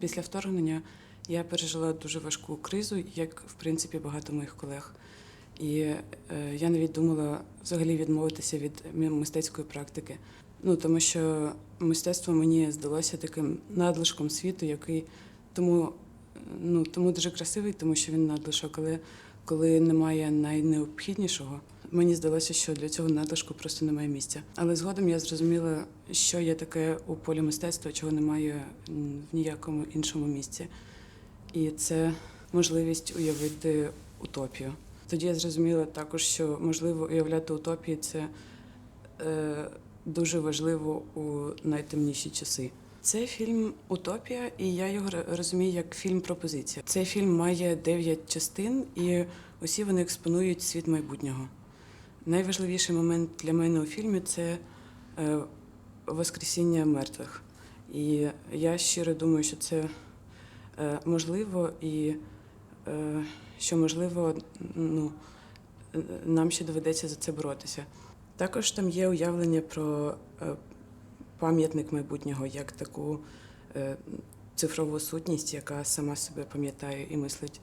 Після вторгнення я пережила дуже важку кризу, як в принципі багато моїх колег. І е, я навіть думала взагалі відмовитися від мистецької практики. Ну тому що мистецтво мені здалося таким надлишком світу, який тому, ну, тому дуже красивий, тому що він надлишок, але коли немає найнеобхіднішого, мені здалося, що для цього надлишку просто немає місця. Але згодом я зрозуміла, що є таке у полі мистецтва, чого немає в ніякому іншому місці. І це можливість уявити утопію. Тоді я зрозуміла також, що можливо уявляти утопії це е, дуже важливо у найтемніші часи. Це фільм Утопія, і я його розумію як фільм Пропозиція. Цей фільм має дев'ять частин, і усі вони експонують світ майбутнього. Найважливіший момент для мене у фільмі це е, Воскресіння мертвих. І я щиро думаю, що це е, можливо, і е, що можливо, ну, нам ще доведеться за це боротися. Також там є уявлення про пам'ятник майбутнього як таку цифрову сутність, яка сама себе пам'ятає і мислить.